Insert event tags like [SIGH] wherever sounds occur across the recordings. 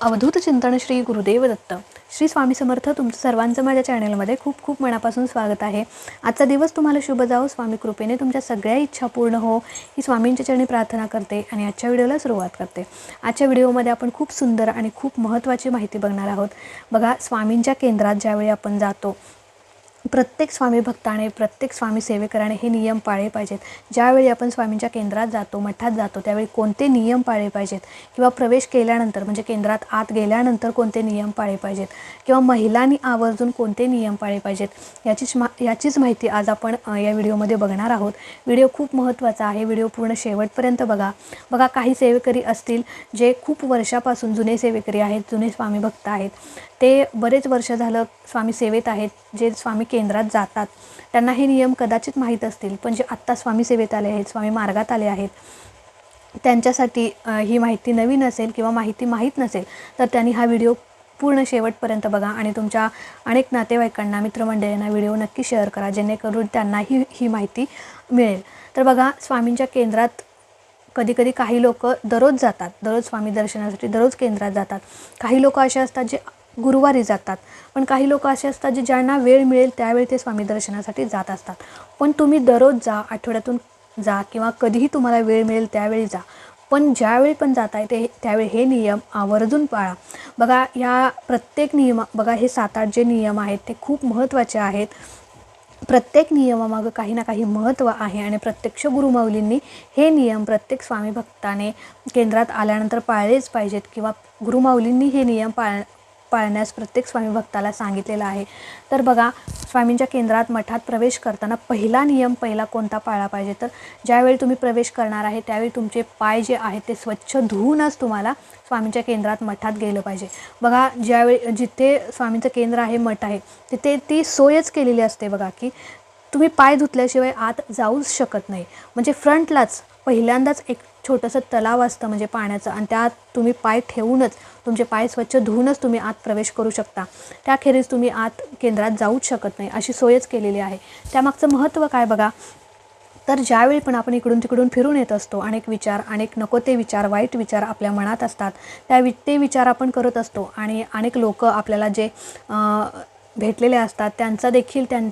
अवधूत चिंतन श्री गुरुदेव दत्त. श्री स्वामी समर्थ तुमचं सर्वांचं माझ्या चॅनलमध्ये खूप खूप मनापासून स्वागत आहे. आजचा दिवस तुम्हाला शुभ जावो स्वामी कृपेने तुमच्या सगळ्या इच्छा पूर्ण हो. ही स्वामींच्या चरणी प्रार्थना करते आणि आजच्या व्हिडिओला सुरुवात करते. आजच्या व्हिडिओमध्ये आपण खूप सुंदर आणि खूप महत्त्वाची माहिती बघणार आहोत. बघा स्वामींच्या केंद्रात ज्यावेळी आपण जातो प्रत्येक स्वामी भक्ताने प्रत्येक स्वामी सेवेकराने हे नियम पाळले पाहिजेत. ज्यावेळी आपण स्वामींच्या केंद्रात जातो मठात जातो त्यावेळी कोणते नियम पाळले पाहिजेत? किंवा प्रवेश केल्यानंतर म्हणजे केंद्रात आत गेल्यानंतर कोणते नियम पाळले पाहिजेत? किंवा महिलांनी आवर्जून कोणते नियम पाळले पाहिजेत? याचीच मा याचीच माहिती आज आपण या व्हिडिओमध्ये बघणार आहोत. व्हिडिओ खूप महत्त्वाचा आहे. व्हिडिओ पूर्ण शेवटपर्यंत बघा. बघा काही सेवेकरी असतील जे खूप वर्षापासून जुने सेवेकरी आहेत जुने स्वामी भक्त आहेत. ते बरेच वर्ष झालं स्वामी सेवेत आहेत जे स्वामी केंद्रात जातात. त्यांना हे नियम कदाचित माहीत असतील पण जे आत्ता स्वामी सेवेत आले आहेत स्वामी मार्गात आले आहेत त्यांच्यासाठी ही माहिती नवीन असेल किंवा माहिती माहीत नसेल तर त्यांनी हा व्हिडिओ पूर्ण शेवटपर्यंत बघा आणि तुमच्या अनेक नातेवाईकांना मित्रमंडळींना व्हिडिओ नक्की शेअर करा जेणेकरून त्यांनाही ही माहिती मिळेल. तर बघा स्वामींच्या केंद्रात कधी कधी काही लोक दररोज जातात दररोज स्वामी दर्शनासाठी दररोज केंद्रात जातात. काही लोक असे असतात जे गुरुवारी जातात. पण काही लोक असे असतात जे ज्यांना वेळ मिळेल त्यावेळी ते स्वामी दर्शनासाठी जात असतात. पण तुम्ही दररोज जा आठवड्यातून जा किंवा कधीही तुम्हाला वेळ मिळेल त्यावेळी जा. पण ज्यावेळी पण जाताय ते त्यावेळी हे नियम आवर्जून पाळा. बघा या प्रत्येक नियम बघा हे सात आठ जे नियम आहेत ते खूप महत्त्वाचे आहेत. प्रत्येक नियमामागं काही ना काही महत्त्व आहे आणि प्रत्यक्ष गुरुमाऊलींनी हे नियम प्रत्येक स्वामी भक्ताने केंद्रात आल्यानंतर पाळलेच पाहिजेत किंवा गुरुमाऊलींनी हे नियम पाळ पाळण्यास प्रत्येक स्वामी भक्ताला सांगितलेलं आहे. तर बघा स्वामींच्या केंद्रात मठात प्रवेश करताना पहिला नियम पहिला कोणता पाळला पाहिजे? तर ज्यावेळी तुम्ही प्रवेश करणार आहे त्यावेळी तुमचे पाय जे आहेत ते स्वच्छ धुवूनच तुम्हाला स्वामींच्या केंद्रात मठात गेलं पाहिजे. बघा ज्यावेळी जिथे स्वामींचं केंद्र आहे मठ आहे तिथे ती सोयच केलेली असते बघा की तुम्ही पाय धुतल्याशिवाय आत जाऊच शकत नाही. म्हणजे फ्रंटलाच पहिल्यांदाच एक छोटंसं तलाव असतं म्हणजे पाण्याचं आणि त्यात तुम्ही पाय ठेवूनच तुमचे पाय स्वच्छ धुवूनच तुम्ही आत प्रवेश करू शकता. त्याखेरीज तुम्ही आत केंद्रात जाऊच शकत नाही अशी सोयच केलेली आहे. त्यामागचं महत्त्व काय बघा? तर ज्यावेळी पण आपण इकडून तिकडून फिरून येत असतो अनेक विचार अनेक नको ते विचार वाईट विचार आपल्या मनात असतात. त्या वि ते विचार आपण करत असतो आणि अनेक लोक आपल्याला जे भेटलेले असतात त्यांचा देखील त्यां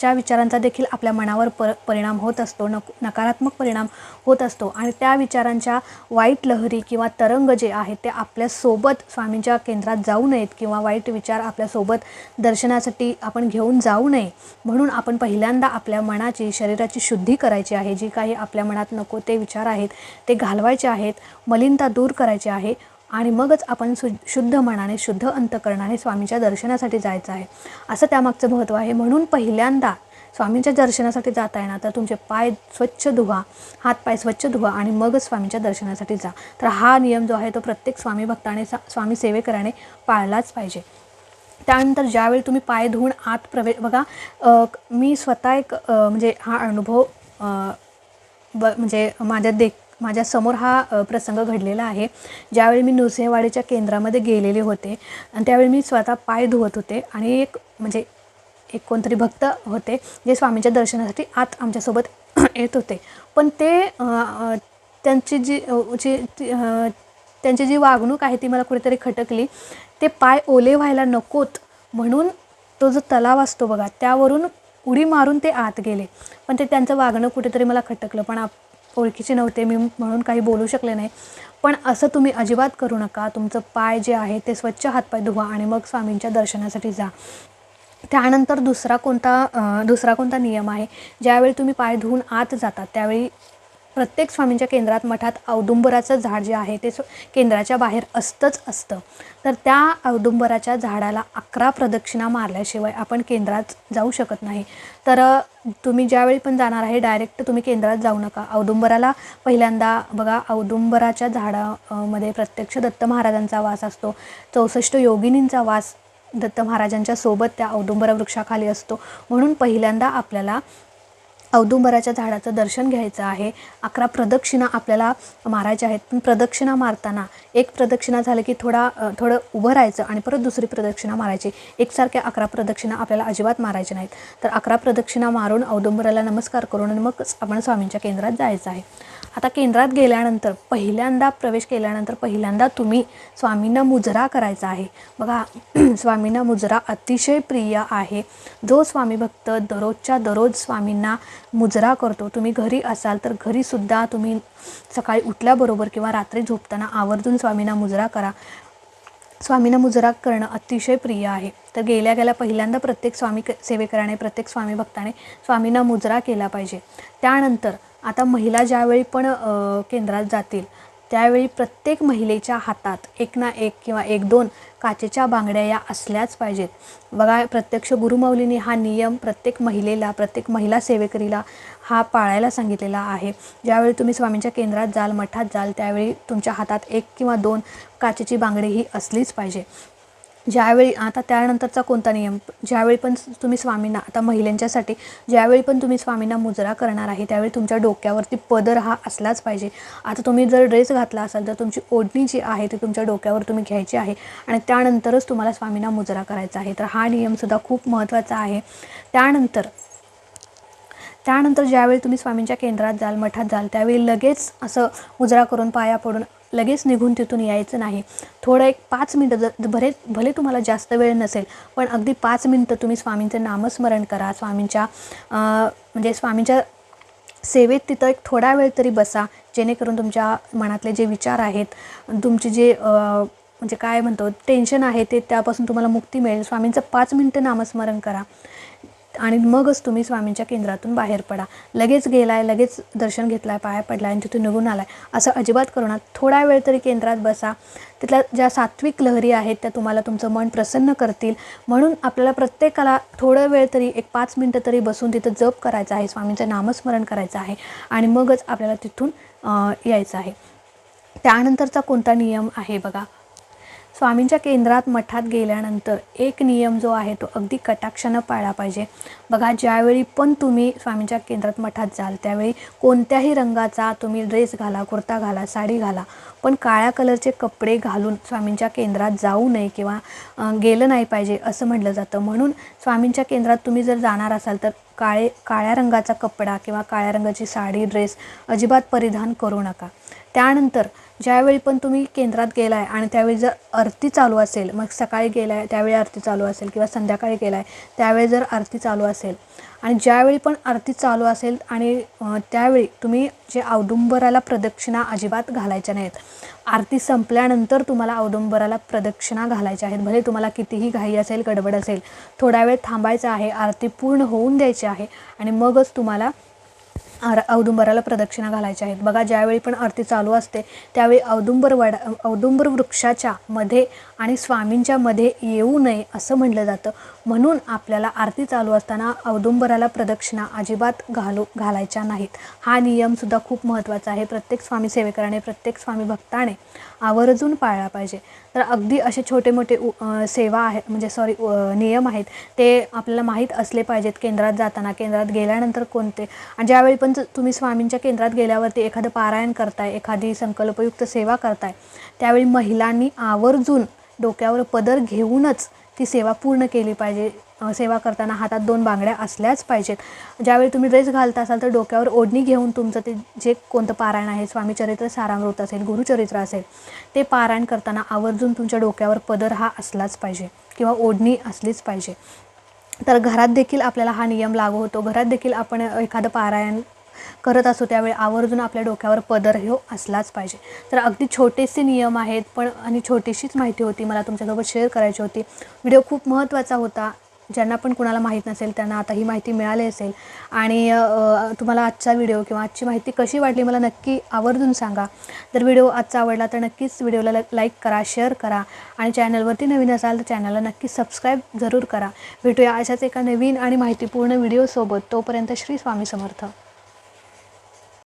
च्या विचारांचा देखील आपल्या मनावर पर परिणाम होत असतो नक नकारात्मक परिणाम होत असतो. आणि त्या विचारांच्या वाईट लहरी किंवा तरंग जे आहेत ते आपल्यासोबत स्वामींच्या केंद्रात जाऊ नयेत किंवा वाईट विचार आपल्यासोबत दर्शनासाठी आपण घेऊन जाऊ नये. म्हणून आपण पहिल्यांदा आपल्या मनाची शरीराची शुद्धी करायची आहे. जी काही आपल्या मनात नको ते विचार आहेत ते घालवायचे आहेत मलिनता दूर करायची आहे. आणि मगच आपण सु शुद्ध मनाने शुद्ध अंतकरणाने स्वामीच्या दर्शनासाठी जायचं आहे. असं त्यामागचं महत्त्व आहे. म्हणून पहिल्यांदा स्वामींच्या दर्शनासाठी जाता येणार तर तुमचे पाय स्वच्छ धुवा हात पाय स्वच्छ धुवा आणि मगच स्वामींच्या दर्शनासाठी जा. तर हा नियम जो आहे तो प्रत्येक स्वामी भक्ताने सा स्वामी सेवेकराने पाळलाच पाहिजे. त्यानंतर ज्यावेळी तुम्ही पाय धुवून आत प्रवेश बघा मी स्वतः एक म्हणजे हा अनुभव ब म्हणजे माझ्या देख माझ्यासमोर हा प्रसंग घडलेला आहे. ज्यावेळी मी नृसिंहवाडीच्या केंद्रामध्ये गेलेले होते आणि त्यावेळी मी स्वतः पाय धुवत होते आणि एक म्हणजे एक कोणतरी भक्त होते जे स्वामींच्या दर्शनासाठी आत आमच्यासोबत [CLEARS THROAT] येत होते. पण ते त्यांची जी जी ती, त्यांची जी वागणूक आहे ती मला कुठेतरी खटकली. ते पाय ओले व्हायला नकोत म्हणून तो जो तलाव असतो बघा त्यावरून उडी मारून ते आत गेले. पण ते त्यांचं वागणं कुठेतरी मला खटकलं. पण आप ओळखीचे नव्हते मी म्हणून काही बोलू शकले नाही. पण असं तुम्ही अजिबात करू नका. तुमचं पाय जे आहे ते स्वच्छ हातपाय धुवा आणि मग स्वामींच्या दर्शनासाठी जा. त्यानंतर दुसरा कोणता दुसरा कोणता नियम आहे? ज्यावेळी तुम्ही पाय धुवून आत जातात त्यावेळी प्रत्येक स्वामींच्या केंद्रात मठात औदुंबराचं झाड जे आहे ते केंद्राच्या बाहेर असतंच असतं. तर त्या औदुंबराच्या झाडाला अकरा प्रदक्षिणा मारल्याशिवाय आपण केंद्रात जाऊ शकत नाही. तर तुम्ही ज्यावेळी पण जाणार आहे डायरेक्ट तुम्ही केंद्रात जाऊ नका. औदुंबराला पहिल्यांदा बघा औदुंबराच्या झाडामध्ये प्रत्यक्ष दत्त महाराजांचा वास असतो. चौसष्ट योगिनींचा वास दत्त महाराजांच्या सोबत त्या औदुंबर वृक्षाखाली असतो. म्हणून पहिल्यांदा आपल्याला औदुंबराच्या झाडाचं दर्शन घ्यायचं आहे. अकरा प्रदक्षिणा आपल्याला मारायच्या आहेत. पण प्रदक्षिणा मारताना एक प्रदक्षिणा झालं की थोडा थोडं उभं राहायचं आणि परत दुसरी प्रदक्षिणा मारायची. एकसारख्या अकरा प्रदक्षिणा आपल्याला अजिबात मारायच्या नाहीत. तर अकरा प्रदक्षिणा मारून औदुंबराला नमस्कार करून आणि मग आपण स्वामींच्या केंद्रात जायचं आहे. आता केंद्रात गेल्यानंतर पहिल्यांदा प्रवेश केल्यानंतर पहिल्यांदा तुम्ही स्वामींना मुजरा करायचा आहे. बघा [CLEARS THROAT] स्वामींना मुजरा अतिशय प्रिय आहे. जो स्वामी भक्त दररोजच्या दररोज स्वामींना मुजरा करतो तुम्ही घरी असाल तर घरीसुद्धा तुम्ही सकाळी उठल्याबरोबर किंवा रात्री झोपताना आवर्जून स्वामींना मुजरा करा. स्वामींना मुजरा करणं अतिशय प्रिय आहे. तर गेल्या गेल्या पहिल्यांदा प्रत्येक स्वामी सेवेकराने प्रत्येक स्वामी भक्ताने स्वामींना मुजरा केला पाहिजे. त्यानंतर आता महिला ज्यावेळी पण केंद्रात जातील त्यावेळी प्रत्येक महिलेच्या हातात एक ना एक किंवा एक दोन काचेच्या बांगड्या या असल्याच पाहिजेत. बघा प्रत्यक्ष गुरुमौलीने हा नियम प्रत्येक महिलेला प्रत्येक महिला सेवेकरीला हा पाळायला सांगितलेला आहे. ज्यावेळी तुम्ही स्वामींच्या केंद्रात जाल मठात जाल त्यावेळी तुमच्या हातात एक किंवा दोन काचेची बांगडी ही असलीच पाहिजे. ज्यावेळी आता त्यानंतरचा कोणता नियम? ज्यावेळी पण तुम्ही स्वामींना आता महिलांच्यासाठी ज्यावेळी पण तुम्ही स्वामींना मुजरा करणार आहे त्यावेळी तुमच्या डोक्यावरती पदर हा असलाच पाहिजे. आता तुम्ही जर ड्रेस घातला असाल तर तुमची ओढणी जी आहे ती तुमच्या डोक्यावर तुम्ही घ्यायची आहे आणि त्यानंतरच तुम्हाला स्वामींना मुजरा करायचा आहे. तर हा नियमसुद्धा खूप महत्त्वाचा आहे. त्यानंतर त्यानंतर ज्यावेळी तुम्ही स्वामींच्या केंद्रात जाल मठात जाल त्यावेळी लगेच असं मुजरा करून पाया पडून लगेच निघून तिथून यायचं नाही. थोडं एक पाच मिनटं जर भले भले तुम्हाला जास्त वेळ नसेल पण अगदी पाच मिनटं तुम्ही स्वामींचं नामस्मरण करा स्वामींच्या म्हणजे स्वामींच्या सेवेत तिथं एक थोडा वेळ तरी बसा जेणेकरून तुमच्या मनातले जे विचार आहेत तुमचे जे म्हणजे काय म्हणतो टेन्शन आहे ते त्यापासून तुम्हाला मुक्ती मिळेल. स्वामींचं पाच मिनटं नामस्मरण करा. आणि मगच तुम्ही स्वामींच्या केंद्रातून बाहेर पडा. लगेच गेलाय लगेच दर्शन घेतलाय पाया पडलाय आणि तिथून निघून आलाय. असं अजिबात करू ना थोडा वेळ तरी केंद्रात बसा. तिथल्या ज्या सात्विक लहरी आहेत त्या तुम्हाला तुमचं मन प्रसन्न करतील. म्हणून आपल्याला प्रत्येकाला थोडं वेळ तरी एक पाच मिनटं तरी बसून तिथं जप करायचं आहे स्वामींचं नामस्मरण करायचं आहे आणि मगच आपल्याला तिथून यायचं आहे. त्यानंतरचा कोणता नियम आहे बघा? स्वामींच्या केंद्रात मठात गेल्यानंतर एक नियम जो आहे तो अगदी कटाक्षानं पाळला पाहिजे. बघा ज्यावेळी पण तुम्ही स्वामींच्या केंद्रात मठात जाल त्यावेळी कोणत्याही रंगाचा तुम्ही ड्रेस घाला कुर्ता घाला साडी घाला पण काळ्या कलरचे कपडे घालून स्वामींच्या केंद्रात जाऊ नये किंवा गेलं नाही पाहिजे असं म्हटलं जातं. म्हणून स्वामींच्या केंद्रात तुम्ही जर जाणार असाल तर काळे काळ्या रंगाचा कपडा किंवा काळ्या रंगाची साडी ड्रेस अजिबात परिधान करू नका. त्यानंतर ज्यावेळी पण तुम्ही केंद्रात गेलाय आणि त्यावेळी जर आरती चालू असेल मग सकाळी गेलाय त्यावेळी आरती चालू असेल किंवा संध्याकाळी गेलाय त्यावेळी जर आरती चालू असेल आणि ज्यावेळी पण आरती चालू असेल आणि त्यावेळी तुम्ही जे औदुंबराला प्रदक्षिणा अजिबात घालायच्या नाहीत. आरती संपल्यानंतर तुम्हाला औदुंबराला प्रदक्षिणा घालायच्या आहेत. भले तुम्हाला कितीही घाई असेल गडबड असेल थोडा वेळ थांबायचं आहे आरती पूर्ण होऊन द्यायची आहे आणि मगच तुम्हाला आर औदुंबराला प्रदक्षिणा घालायच्या आहेत. बघा ज्यावेळी पण आरती चालू असते त्यावेळी औदुंबर वडा औदुंबर वृक्षाच्या मध्ये आणि स्वामींच्या मध्ये येऊ नये असं म्हटलं जातं. म्हणून आपल्याला आरती चालू असताना औदुंबराला प्रदक्षिणा अजिबात घालू घालायच्या नाहीत. हा नियमसुद्धा खूप महत्त्वाचा आहे. प्रत्येक स्वामी सेवेकराने प्रत्येक स्वामी भक्ताने आवर्जून पाळला पाहिजे. तर अगदी असे छोटे मोठे उ- सेवा आहेत म्हणजे सॉरी नियम आहेत ते आपल्याला माहीत असले पाहिजेत केंद्रात जाताना. केंद्रात गेल्यानंतर कोणते? आणि ज्यावेळी पण जर तुम्ही स्वामींच्या केंद्रात गेल्यावरती एखादं पारायण करताय एखादी संकल्पयुक्त सेवा करताय त्यावेळी महिलांनी आवर्जून डोक्यावर पदर घेऊनच ती सेवा पूर्ण केली पाहिजे. सेवा करताना हातात दोन बांगड्या असल्याच पाहिजेत. ज्यावेळी तुम्ही ड्रेस घालता असाल तर डोक्यावर ओढणी घेऊन तुमचं ते जे कोणतं पारायण आहे स्वामीचरित्र सारामृत असेल गुरुचरित्र असेल ते पारायण करताना आवर्जून तुमच्या डोक्यावर पदर हा असलाच पाहिजे किंवा ओढणी असलीच पाहिजे. तर घरात देखील आपल्याला हा नियम लागू होतो. घरात देखील आपण एखादं पारायण करत असू त्यावेळी आवर्जून आपल्या डोक्यावर पदर हो असलाच पाहिजे. तर अगदी छोटेसे नियम आहेत पण आणि छोटीशीच माहिती होती मला तुमच्यासोबत शेअर करायची होती. व्हिडिओ खूप महत्त्वाचा होता. ज्यांना पण कुणाला माहीत नसेल त्यांना आता ही माहिती मिळाली असेल. आणि तुम्हाला आजचा व्हिडिओ किंवा आजची माहिती कशी वाटली मला नक्की आवर्जून सांगा. जर व्हिडिओ आजचा आवडला तर नक्कीच व्हिडिओला लाईक करा शेअर करा. आणि चॅनलवरती नवीन असाल तर चॅनलला नक्की सबस्क्राईब जरूर करा. भेटूया अशाच एका नवीन आणि माहितीपूर्ण व्हिडिओसोबत तोपर्यंत श्री स्वामी समर्थ.